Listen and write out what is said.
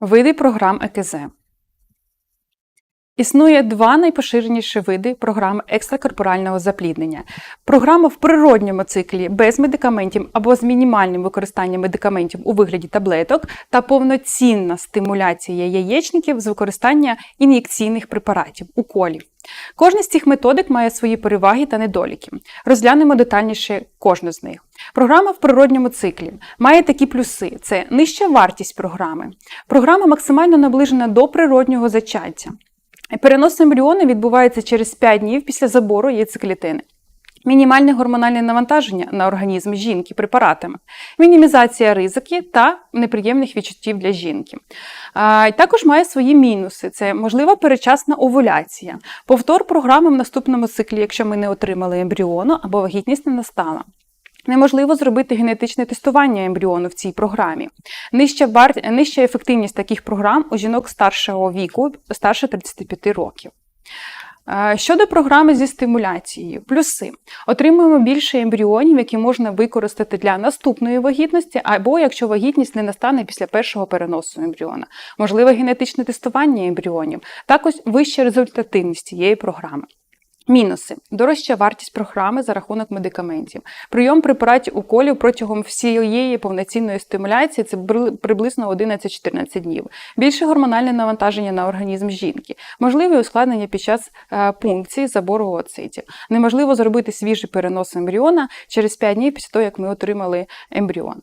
Види програм ЕКЗ. Існує два найпоширеніші види програм екстракорпорального запліднення. Програма в природньому циклі без медикаментів або з мінімальним використанням медикаментів у вигляді таблеток та повноцінна стимуляція яєчників з використання ін'єкційних препаратів, уколів. Кожна з цих методик має свої переваги та недоліки. Розглянемо детальніше кожну з них. Програма в природньому циклі має такі плюси: це нижча вартість програми. Програма максимально наближена до природнього зачаття. Перенос ембріону відбувається через 5 днів після забору яйцеклітини. Мінімальне гормональне навантаження на організм жінки препаратами, мінімізація ризики та неприємних відчуттів для жінки. А, також має свої мінуси: це можлива перечасна овуляція, повтор програми в наступному циклі, якщо ми не отримали ембріону або вагітність не настала. Неможливо зробити генетичне тестування ембріону в цій програмі. Нижча, вар... Нижча ефективність таких програм у жінок старшого віку, старше 35 років. Е, Щодо програми зі стимуляцією, плюси. Отримуємо більше ембріонів, які можна використати для наступної вагітності, або якщо вагітність не настане після першого переносу ембріона. Можливе генетичне тестування ембріонів, також вища результативність цієї програми. Мінуси: дорожча вартість програми за рахунок медикаментів. Прийом препаратів уколів протягом всієї повноцінної стимуляції це приблизно 11-14 днів. Більше гормональне навантаження на організм жінки, можливі ускладнення під час е, пункції забору ooцитів. Неможливо зробити свіжий перенос ембріона через 5 днів після того, як ми отримали ембріон.